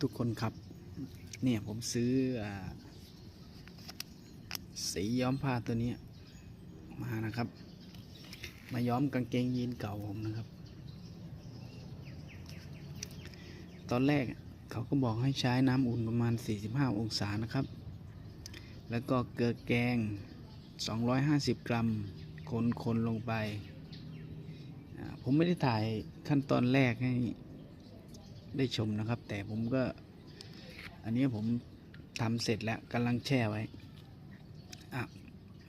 ทุกคนครับ เนี่ยผมซื้ออสีย้อมผ้าตัวนี้มานะครับ มาย้อมกางเกงยีนเก่าผมนะครับ ตอนแรกเขาก็บอกให้ใช้น้ำอุ่นประมาณ 45 องศานะครับ แล้วก็เกลือแกง 250 กรัม คนคนลงไป ผมไม่ได้ถ่ายขั้นตอนแรกให้ ได้ชมนะครับ แต่ผมก็ อันนี้ผมทำเสร็จแล้วกำลังแช่ไว้อะ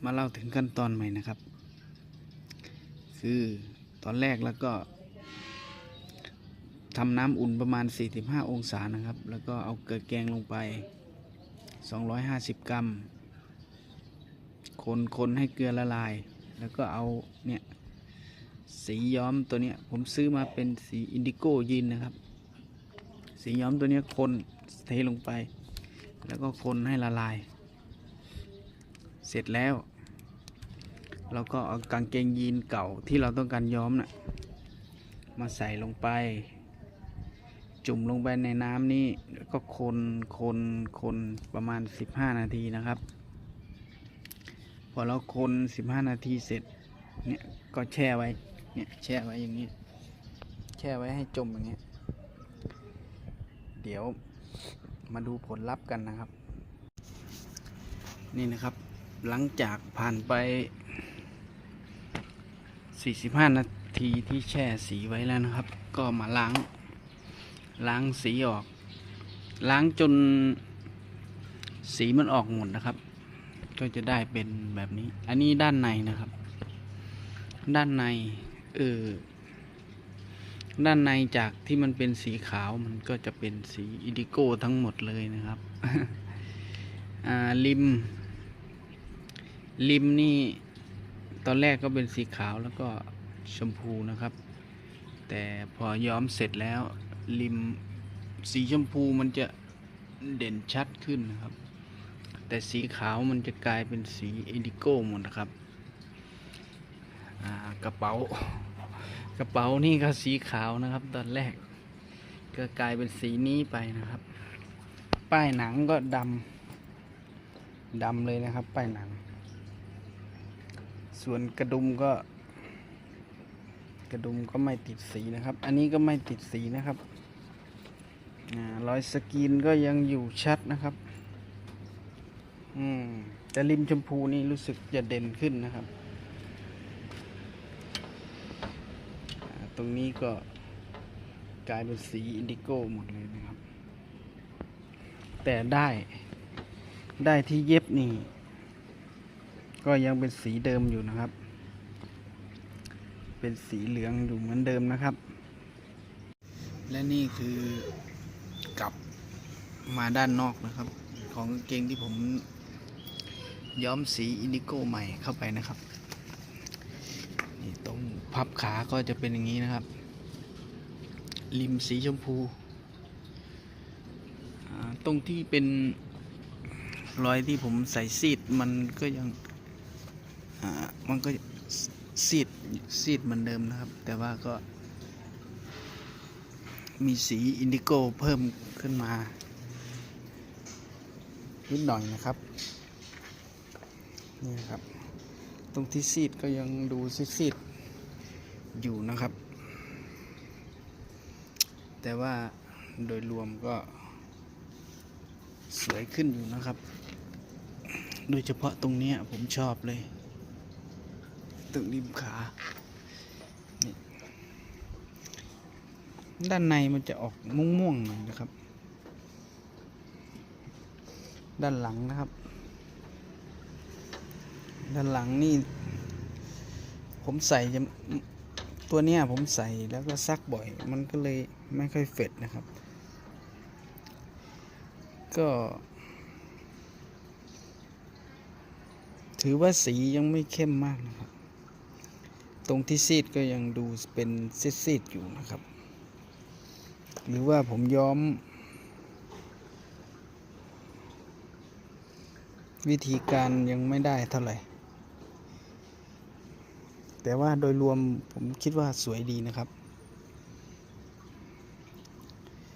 มาเล่าถึงขั้นตอนใหม่นะครับ คือตอนแรกแล้วก็ทำน้ำอุ่นประมาณ 45 องศานะครับ แล้วก็เอาเกลือแกงลงไป 250 กรัม คนคนให้เกลือละลาย แล้วก็เอาเนี่ยสีย้อมตัวเนี้ยผมซื้อมาเป็นสีอินดิโก้ยีนนะครับ สีย้อมตัวนี้คนเทลงไป แล้วก็คนให้ละลาย เสร็จแล้ว เราก็เอากางเกงยีนเก่าที่เราต้องการย้อมนะ่ะมาใส่ลงไป จุ่มลงไปในน้ำนี้ก็คนคนคนประมาณ 15 นาทีนะครับ พอเราคน 15 นาทีเสร็จเนี่ยก็แช่ไว้เนี่ยแช่ไว้อย่างนี้ แช่ไว้ให้จมอย่างเงี้ย เดี๋ยวมาดูผลลัพธ์กันนะครับ นี่นะครับหลังจากผ่านไป 45 นาทีที่แช่สีไว้แล้วนะครับ ก็มาล้างล้างสีออก ล้างจนสีมันออกหมดนะครับ ก็จะได้เป็นแบบนี้ อันนี้ด้านในนะครับ ด้านในเออ ด้านในจากที่มันเป็นสีขาวมันก็จะเป็นสีอินดิโก้ทั้งหมดเลยนะครับอ่าริม ริมนี่ตอนแรกก็เป็นสีขาวแล้วก็ชมพูนะครับ แต่พอย้อมเสร็จแล้ว ริมสีชมพูมันจะเด่นชัดขึ้นนะครับ แต่สีขาวมันจะกลายเป็นสีอินดิโก้หมดนะครับอ่ากระเป๋า กระเป๋านี่ก็สีขาวนะครับ ตอนแรก ก็กลายเป็นสีนี้ไปนะครับ ป้ายหนังก็ดำดำเลยนะครับ ป้ายหนัง ส่วนกระดุมก็ กระดุมก็ไม่ติดสีนะครับ อันนี้ก็ไม่ติดสีนะครับอารอยสกรีนก็ยังอยู่ชัดนะครับ อืมแต่ริมชมพูนี่รู้สึกจะเด่นขึ้นนะครับอ่า ตรงนี้ก็กลายเป็นสีอินดิโก้หมดเลยนะครับ แต่ได้ได้ที่เย็บนี่ ก็ยังเป็นสีเดิมอยู่นะครับ เป็นสีเหลืองอยู่เหมือนเดิมนะครับ และนี่คือกลับมาด้านนอกนะครับ ของกางเกงที่ผมย้อมสีอินดิโก้ใหม่เข้าไปนะครับ นี่ตรงพับขาก็จะเป็นอย่างนี้นะครับ ริมสีชมพู ตรงที่เป็นรอยที่ผมใส่ซีดมันก็ยังมันก็ซีดซีดเหมือนเดิมนะครับ แต่ว่าก็ มีสีอินดิโก้เพิ่มขึ้นมา นิดหน่อยนะครับ นี่ครับ ตรงที่ซีดก็ยังดูซีดๆอยู่นะครับ แต่ว่าโดยรวมก็สวยขึ้นอยู่นะครับ โดยเฉพาะตรงนี้ผมชอบเลยตรงริมขาด้านในมันจะออกม่วงๆหน่อยนะครับ ด้านหลังนะครับ ด้านหลังนี่ ผมใส่จะตัวเนี้ยผมใส่แล้วก็ซักบ่อย มันก็เลยไม่ค่อยเฟดนะครับ ก็ ถือว่าสียังไม่เข้มมากนะครับ ตรงที่ซีดก็ยังดูเป็นซีดๆอยู่นะครับ หรือว่าผมย้อม วิธีการยังไม่ได้เท่าไหร่ แต่ว่าโดยรวมผมคิดว่าสวยดีนะครับ